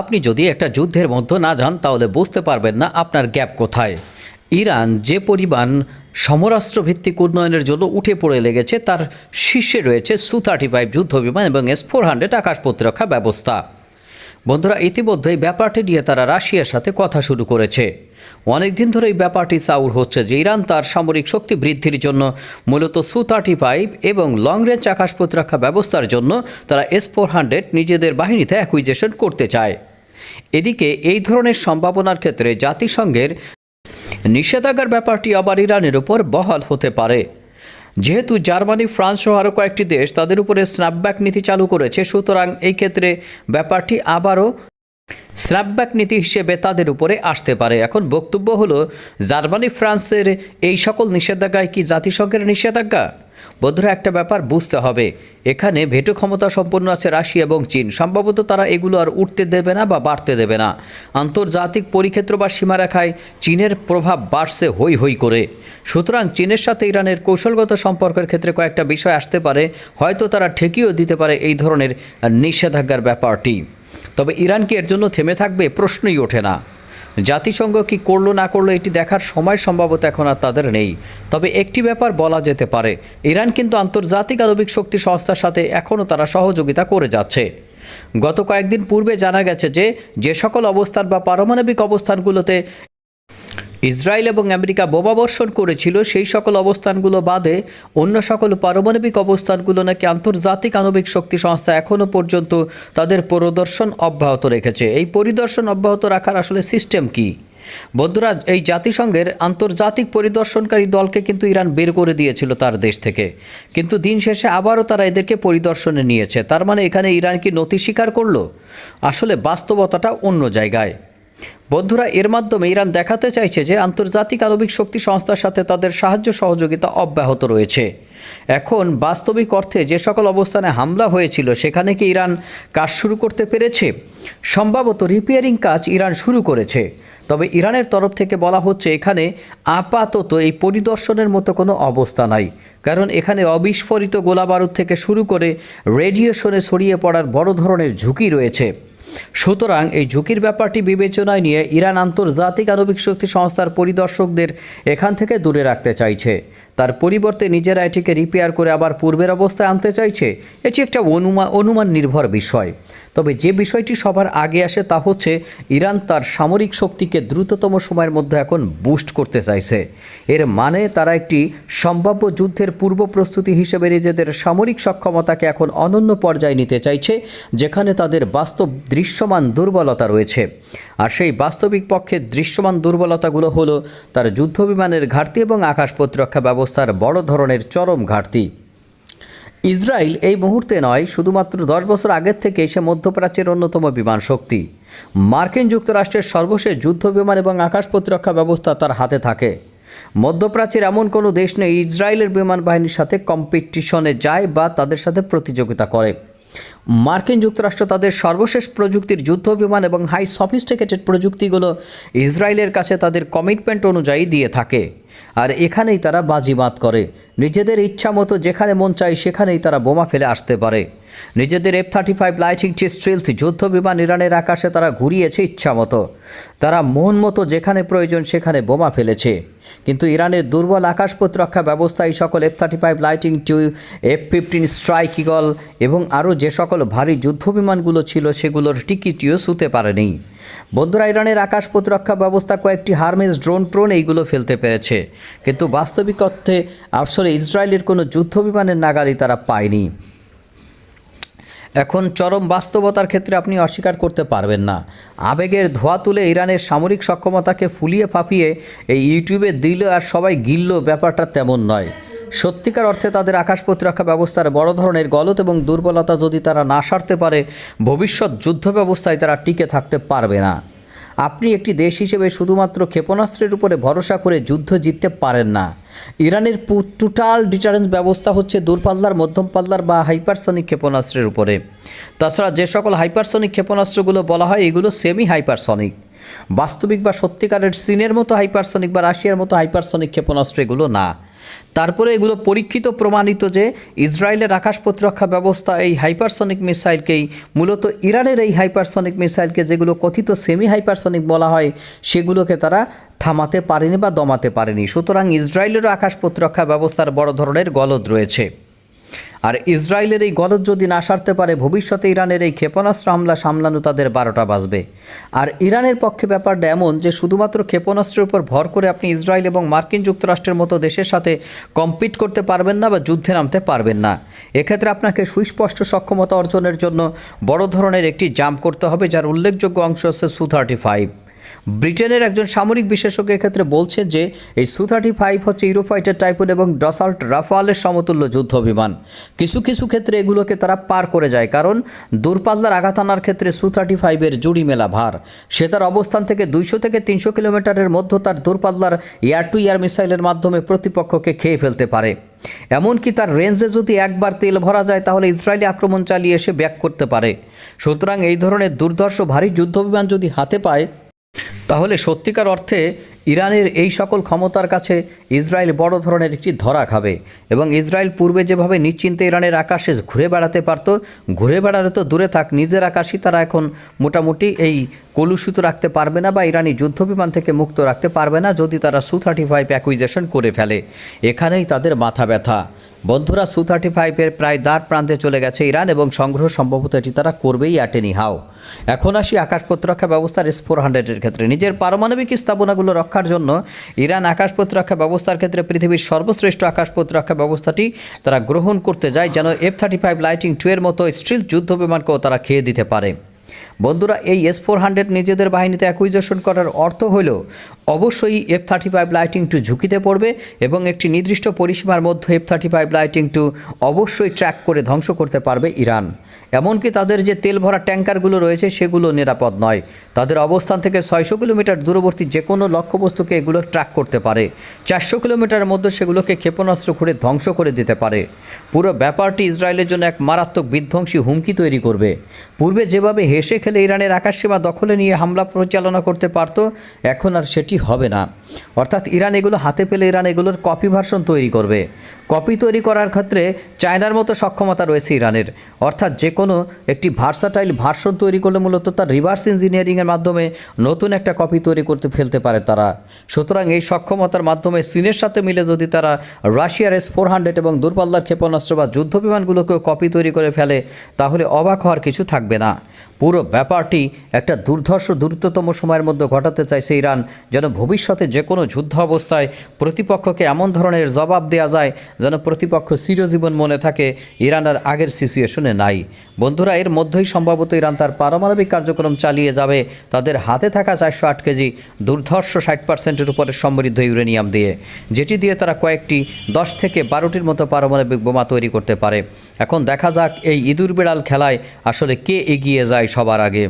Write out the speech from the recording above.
আপনি যদি একটা যুদ্ধের মধ্যে না যান, তাহলে বুঝতে পারবেন না আপনার গ্যাপ কোথায়। ইরান যে পরিমাণ সমরাষ্ট্রভিত্তিক উন্নয়নের জন্য উঠে পড়ে লেগেছে, তার শীর্ষে রয়েছে সু থার্টি ফাইভ যুদ্ধ বিমান এবং এস ফোর হান্ড্রেড আকাশ প্রতিরক্ষা ব্যবস্থা। বন্ধুরা ইতিমধ্যে এই ব্যাপারটি নিয়ে তারা রাশিয়ার সাথে কথা শুরু করেছে। অনেকদিন ধরে এই ব্যাপারটি চাউর হচ্ছে যে ইরান তার সামরিক শক্তি বৃদ্ধির জন্য মূলত সু থার্টি ফাইভ এবং লং রেঞ্জ আকাশ প্রতিরক্ষা ব্যবস্থার জন্য তারা এস ফোর হান্ড্রেড নিজেদের বাহিনীতে অ্যাকুইজেশন করতে চায়। এদিকে এই ধরনের সম্ভাবনার ক্ষেত্রে জাতিসংঘের নিষেধাজ্ঞার ব্যাপারটি আবার ইরানের উপর বহাল হতে পারে। যেহেতু জার্মানি, ফ্রান্স সহ আরও কয়েকটি দেশ তাদের উপরে স্ন্যাপব্যাক নীতি চালু করেছে, সুতরাং এই ক্ষেত্রে ব্যাপারটি আবারও স্ন্যাপব্যাক নীতি হিসেবে তাদের উপরে আসতে পারে। এখন বক্তব্য হলো, জার্মানি, ফ্রান্সের এই সকল নিষেধাজ্ঞায় কি জাতিসংঘের নিষেধাজ্ঞা? বন্ধুরা, একটা ব্যাপার বুঝতে হবে। এখানে ভেটো ক্ষমতা সম্পন্ন আছে রাশিয়া এবং চীন। সম্ভবত তারা এগুলো আর উঠতে দেবে না বা বাড়তে দেবে না। আন্তর্জাতিক পরিক্ষেত্র বা সীমারেখায় চীনের প্রভাব বাড়ছে হই হই করে। সুতরাং চীনের সাথে ইরানের কৌশলগত সম্পর্কের ক্ষেত্রে কয়েকটা বিষয় আসতে পারে। হয়তো তারা ঠেকিয়েও দিতে পারে এই ধরনের নিষেধাজ্ঞার ব্যাপারটি। তবে ইরান কি এর জন্য থেমে থাকবে প্রশ্নই ওঠে না। জাতিসংঘ কি করল না করল এটি দেখার সময় সম্ভবত এখন আর তাদের নেই। তবে একটি ব্যাপার বলা যেতে পারে, ইরান কিন্তু আন্তর্জাতিক আণবিক শক্তি সংস্থার সাথে এখনও তারা সহযোগিতা করে যাচ্ছে। গত কয়েকদিন পূর্বে জানা গেছে যে যে সকল অবস্থান বা পারমাণবিক অবস্থানগুলোতে ইসরায়েল এবং আমেরিকা বোমাবর্ষণ করেছিল, সেই সকল অবস্থানগুলো বাদে অন্য সকল পারমাণবিক অবস্থানগুলো নাকি আন্তর্জাতিক আণবিক শক্তি সংস্থা এখনও পর্যন্ত তাদের পরিদর্শন অব্যাহত রেখেছে। এই পরিদর্শন অব্যাহত রাখার আসলে সিস্টেম কি? বন্ধুরা, এই জাতিসংঘের আন্তর্জাতিক পরিদর্শনকারী দলকে কিন্তু ইরান বের করে দিয়েছিল তার দেশ থেকে। কিন্তু দিন শেষে আবারও তারা এদেরকে পরিদর্শনে নিয়েছে। তার মানে এখানে ইরান কি নথি স্বীকার করল? আসলে বাস্তবতাটা অন্য জায়গায়। বন্ধুরা, এর মাধ্যমে ইরান দেখাতে চাইছে যে আন্তর্জাতিক আণবিক শক্তি সংস্থার সাথে তাদের সাহায্য সহযোগিতা অব্যাহত রয়েছে। এখন বাস্তবিক অর্থে যে সকল অবস্থানে হামলা হয়েছিল, সেখানে কি ইরান কাজ শুরু করতে পেরেছে? সম্ভবত রিপেয়ারিং কাজ ইরান শুরু করেছে। তবে ইরানের তরফ থেকে বলা হচ্ছে, এখানে আপাতত এই পরিদর্শনের মতো কোনো অবস্থা নাই। কারণ এখানে অবিস্ফোরিত গোলাবারুদ থেকে শুরু করে রেডিয়েশনে ছড়িয়ে পড়ার বড় ধরনের ঝুঁকি রয়েছে। সুতরাং এই ঝুঁকির ব্যাপারটি বিবেচনায় নিয়ে ইরান আন্তর্জাতিক আণবিক শক্তি সংস্থার পরিদর্শকদের এখান থেকে দূরে রাখতে চাইছে। তার পরিবর্তে নিজেরা এটিকে রিপেয়ার করে আবার পূর্বের অবস্থায় আনতে চাইছে। এটি একটা অনুমান অনুমান নির্ভর বিষয়। তবে যে বিষয়টি সবার আগে আসে তা হচ্ছে, ইরান তার সামরিক শক্তিকে দ্রুততম সময়ের মধ্যে এখন বুস্ট করতে চাইছে। এর মানে তারা একটি সম্ভাব্য যুদ্ধের পূর্ব প্রস্তুতি হিসেবে নিজেদের সামরিক সক্ষমতাকে এখন অনন্য পর্যায়ে নিতে চাইছে, যেখানে তাদের বাস্তব দৃশ্যমান দুর্বলতা রয়েছে। আর সেই বাস্তবিক পক্ষে দৃশ্যমান দুর্বলতাগুলো হলো তার যুদ্ধবিমানের ঘাটতি এবং আকাশ প্রতিরক্ষা ব্যবস্থার বড় ধরনের চরম ঘাটতি। ইসরায়েল এই মুহূর্তে নয়, শুধুমাত্র দশ বছর আগের থেকে সে মধ্যপ্রাচ্যের অন্যতম বিমান শক্তি। মার্কিন যুক্তরাষ্ট্রের সর্বশেষ যুদ্ধ বিমান এবং আকাশ প্রতিরক্ষা ব্যবস্থা তার হাতে থাকে। মধ্যপ্রাচ্যের এমন কোনো দেশ নেই, ইসরায়েলের বিমান বাহিনীর সাথে কম্পিটিশনে যায় বা তাদের সাথে প্রতিযোগিতা করে। মার্কিন যুক্তরাষ্ট্র তাদের সর্বশেষ প্রযুক্তির যুদ্ধ বিমান এবং হাই সফিস্টিকেটেড প্রযুক্তিগুলো ইসরায়েলের কাছে তাদের কমিটমেন্ট অনুযায়ী দিয়ে থাকে। আর এখানেই তারা বাজিমাত করে। নিজেদের ইচ্ছা মতো যেখানে মন চায় সেখানেই তারা বোমা ফেলে আসতে পারে। নিজেদের এফ থার্টি ফাইভ লাইটিং যে স্ট্রেলথ যুদ্ধ বিমান ইরানের আকাশে তারা ঘুরিয়েছে ইচ্ছা মতো। তারা মন মতো যেখানে প্রয়োজন সেখানে বোমা ফেলেছে। কিন্তু ইরানের দুর্বল আকাশ প্রতিরক্ষা ব্যবস্থা এই সকল F thirty five lightning two F fifteen strike eagle এবং আরও যে সকল ভারী যুদ্ধ বিমানগুলো ছিল সেগুলোর টিকিটিও শুতে পারেনি। বন্ধুরা, ইরানের আকাশ প্রতিরক্ষা ব্যবস্থা কয়েকটি হারমেস ড্রোন প্রোন এইগুলো ফেলতে পেরেছে। কিন্তু বাস্তবিক অর্থে আসলে ইসরায়েলের কোনো যুদ্ধ বিমানের নাগালি তারা পায়নি। এখন চরম বাস্তবতার ক্ষেত্রে আপনি অস্বীকার করতে পারবেন না। আবেগের ধোয়া তুলে ইরানের সামরিক সক্ষমতাকে ফুলিয়ে ফাঁপিয়ে এই ইউটিউবে দিল আর সবাই গিলল, ব্যাপারটা তেমন নয়। সত্যিকার অর্থে তাদের আকাশ প্রতিরক্ষা ব্যবস্থার বড় ধরনের গলত এবং দুর্বলতা যদি তারা না সারতে পারে, ভবিষ্যৎ যুদ্ধ ব্যবস্থায় তারা টিকে থাকতে পারবে না। আপনি একটি দেশ হিসেবে শুধুমাত্র ক্ষেপণাস্ত্রের উপরে ভরসা করে যুদ্ধ জিততে পারেন না। ইরানের টোটাল ডিটারেন্স ব্যবস্থা হচ্ছে দূরপাল্লার মধ্যম পাল্লার বা হাইপারসনিক ক্ষেপণাস্ত্রের উপরে। তাছাড়া যে সকল হাইপারসনিক ক্ষেপণাস্ত্রগুলো বলা হয়, এগুলো সেমি হাইপারসনিক বাস্তবিক বা সত্যিকারের চীনের মতো হাইপারসনিক বা রাশিয়ার মতো হাইপারসনিক ক্ষেপণাস্ত্র এগুলো না। তারপরে এগুলো পরীক্ষিত, প্রমাণিত যে ইসরায়েলের আকাশ প্রতিরক্ষা ব্যবস্থা এই হাইপারসনিক মিসাইলকেই, মূলত ইরানের এই হাইপারসনিক মিসাইলকে যেগুলো কথিত সেমি হাইপারসনিক বলা হয়, সেগুলোকে তারা থামাতে পারেনি বা দমাতে পারেনি। সুতরাং ইসরায়েলেরও আকাশ প্রতিরক্ষা ব্যবস্থার বড় ধরনের গলদ রয়েছে। আর ইসরায়েলের এই গলদ যদি না সারতে পারে, ভবিষ্যতে ইরানের এই ক্ষেপণাস্ত্র হামলা সামলানো তাদের বারোটা বাজবে। আর ইরানের পক্ষে ব্যাপারটা এমন যে, শুধুমাত্র ক্ষেপণাস্ত্রের উপর ভর করে আপনি ইসরায়েল এবং মার্কিন যুক্তরাষ্ট্রের মতো দেশের সাথে কম্পিট করতে পারবেন না বা যুদ্ধে নামতে পারবেন না। এক্ষেত্রে আপনাকে সুস্পষ্ট সক্ষমতা অর্জনের জন্য বড় ধরনের একটি জাম্প করতে হবে, যার উল্লেখযোগ্য অংশ হচ্ছে সু থার্টি ফাইভ। ব্রিটেনের একজন সামরিক বিশেষজ্ঞ ক্ষেত্রে বলছে যে এই সু থার্টি ফাইভ হচ্ছে ইউরোফাইটার টাইপুন এবং ডসাল্ট রাফালের সমতুল্য যুদ্ধ বিমান। কিছু কিছু ক্ষেত্রে এগুলোকে তারা পার করে যায়, কারণ দূরপাল্লার আঘাত আনার ক্ষেত্রে সু থার্টি ফাইভের জুড়ি মেলা ভার। সে তার অবস্থান থেকে দুইশো থেকে তিনশো কিলোমিটারের মধ্যে তার দূরপাল্লার এয়ার টু এয়ার মিসাইলের মাধ্যমে প্রতিপক্ষকে খেয়ে ফেলতে পারে। এমনকি তার রেঞ্জে যদি একবার তেল ভরা যায়, তাহলে ইসরায়েলি আক্রমণ চালিয়ে এসে ব্যাক করতে পারে। সুতরাং এই ধরনের দুর্ধর্ষ ভারী যুদ্ধবিমান যদি হাতে পায় তাহলে সত্যিকার অর্থে ইরানের এই সকল ক্ষমতার কাছে ইসরায়েল বড় ধরনের একটি ধরা খাবে এবং ইসরায়েল পূর্বে যেভাবে নিশ্চিন্তে ইরানের আকাশে ঘুরে বেড়াতে পারত, ঘুরে বেড়ালে তো দূরে থাক, নিজের আকাশই তারা এখন মোটামুটি এই কলুষিত রাখতে পারবে না বা ইরানি যুদ্ধবিমান থেকে মুক্ত রাখতে পারবে না যদি তারা সু থার্টি ফাইভ অ্যাকুইজেশন করে ফেলে। এখানেই তাদের মাথা ব্যথা। বন্ধুরা সু থার্টি ফাইভের প্রায় দ্বার প্রান্তে চলে গেছে ইরান এবং সংগ্রহ সম্ভবত এটি তারা করবেই অ্যাটেনি হাও এখন আসি আকাশ প্রতিরক্ষা ব্যবস্থার এস ফোর হান্ড্রেডের ক্ষেত্রে। নিজের পারমাণবিক স্থাপনাগুলো রক্ষার জন্য ইরান আকাশ প্রতিরক্ষা ব্যবস্থার ক্ষেত্রে পৃথিবীর সর্বশ্রেষ্ঠ আকাশ প্রতিরক্ষা ব্যবস্থাটি তারা গ্রহণ করতে যায়, যেন F thirty five lightning two এর মতো স্টিল যুদ্ধ বিমানকেও তারা খেয়ে দিতে পারে। বন্ধুরা, এই এস ফোর হান্ড্রেড নিজেদের বাহিনীতে অ্যাকুইজেশন করার অর্থ হল, অবশ্যই F thirty five lightning two ঝুঁকিতে পড়বে এবং একটি নির্দিষ্ট পরিসীমার মধ্যে F thirty five lightning two অবশ্যই ট্র্যাক করে ধ্বংস করতে পারবে ইরান। এমনকি তাদের যে তেল ভরা ট্যাঙ্কারগুলো রয়েছে সেগুলো নিরাপদ নয়। তাদের অবস্থান থেকে ছয়শো কিলোমিটার দূরবর্তী যে কোনো লক্ষ্যবস্তুকে এগুলো ট্র্যাক করতে পারে। চারশো কিলোমিটারের মধ্যে সেগুলোকে ক্ষেপণাস্ত্র করে ধ্বংস করে দিতে পারে। পুরো ব্যাপারটি ইসরায়েলের জন্য এক মারাত্মক বিধ্বংসী হুমকি তৈরি করবে। পূর্বে যেভাবে হেসে খেলে ইরানের আকাশসীমা দখলে নিয়ে হামলা পরিচালনা করতে পারত, এখন আর সেটি হবে না। অর্থাৎ ইরান এগুলো হাতে পেলে ইরান এগুলোর কপি ভার্সন তৈরি করবে। কপি তৈরি করার ক্ষেত্রে চায়নার মতো সক্ষমতা রয়েছে ইরানের। অর্থাৎ যে কোনো একটি ভার্সাটাইল ভার্সন তৈরি করলে মূলত তার রিভার্স ইঞ্জিনিয়ারিংয়ের মাধ্যমে নতুন একটা কপি তৈরি করতে ফেলতে পারে তারা। সুতরাং এই সক্ষমতার মাধ্যমে চীনের সাথে মিলে যদি তারা রাশিয়ার এস ফোর হান্ড্রেড এবং দূরপাল্লার ক্ষেপণাস্ত্র বা যুদ্ধ বিমানগুলোকেও কপি তৈরি করে ফেলে, তাহলে অবাক হওয়ার কিছু থাকবে না। পুরো ব্যাপারটি একটা দুর্ধর্ষ, দ্রুততম সময়ের মধ্যে ঘটাতে চাইছে ইরান, যেন ভবিষ্যতে যে কোনো যুদ্ধ অবস্থায় প্রতিপক্ষকে এমন ধরনের জবাব দেওয়া যায় যেন প্রতিপক্ষ চিরজীবন মনে থাকে, ইরান আর আগের সিচুয়েশনে নাই। বন্ধুরা, এর মধ্যেই সম্ভবত ইরান তার পারমাণবিক কার্যক্রম চালিয়ে যাবে। তাদের হাতে থাকা চারশো আট কেজি দুর্ধর্ষ ষাট পার্সেন্টের উপরে সমৃদ্ধ ইউরেনিয়াম দিয়ে, যেটি দিয়ে তারা কয়েকটি দশ থেকে বারোটির মতো পারমাণবিক বোমা তৈরি করতে পারে। এখন দেখা যাক এই ইঁদুর বিড়াল খেলায় আসলে কে এগিয়ে যায় সবার আগে।